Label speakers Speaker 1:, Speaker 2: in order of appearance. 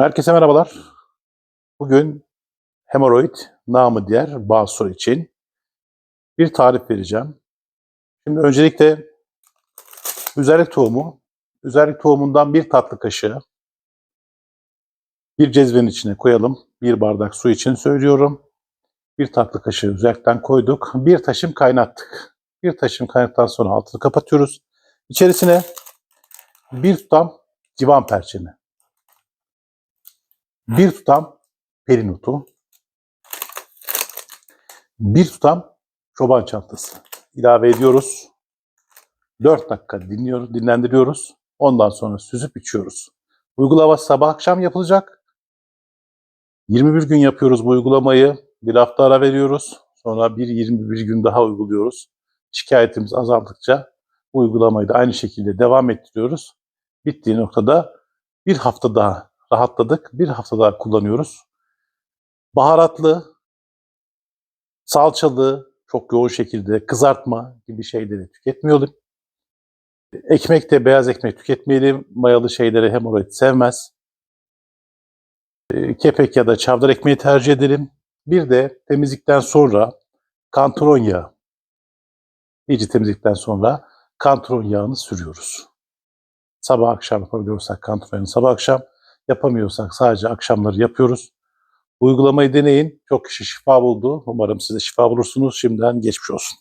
Speaker 1: Herkese merhabalar. Bugün hemoroid, namı diğer basur için bir tarif vereceğim. Şimdi öncelikle üzerlik tohumu, üzerlik tohumundan bir tatlı kaşığı bir cezvenin içine koyalım. Bir bardak su için söylüyorum. Bir tatlı kaşığı üzerlikten koyduk. Bir taşım kaynattık. Bir taşım kaynattıktan sonra altını kapatıyoruz. İçerisine bir tutam civan perçemi, bir tutam perinotu, bir tutam çoban çantası ilave ediyoruz. 4 dakika dinliyoruz, dinlendiriyoruz. Ondan sonra süzüp içiyoruz. Uygulama sabah akşam yapılacak. 21 gün yapıyoruz bu uygulamayı. Bir hafta ara veriyoruz. Sonra bir 21 gün daha uyguluyoruz. Şikayetimiz azaldıkça uygulamayı da aynı şekilde devam ettiriyoruz. Bittiği noktada bir hafta daha rahatladık. Bir hafta daha kullanıyoruz. Baharatlı, salçalı, çok yoğun şekilde kızartma gibi şeyleri tüketmeyelim. Ekmek de beyaz ekmek tüketmeyelim. Mayalı şeyleri hemoroid sevmez. E, Kepek ya da çavdar ekmeği tercih edelim. Bir de temizlikten sonra kantron yağı. İyice temizlikten sonra kantron yağını sürüyoruz. Sabah akşam yapabiliyorsak kantron yağını sabah akşam yapamıyorsak sadece akşamları yapıyoruz. Uygulamayı deneyin. Çok kişi şifa buldu. Umarım siz de şifa bulursunuz. Şimdiden geçmiş olsun.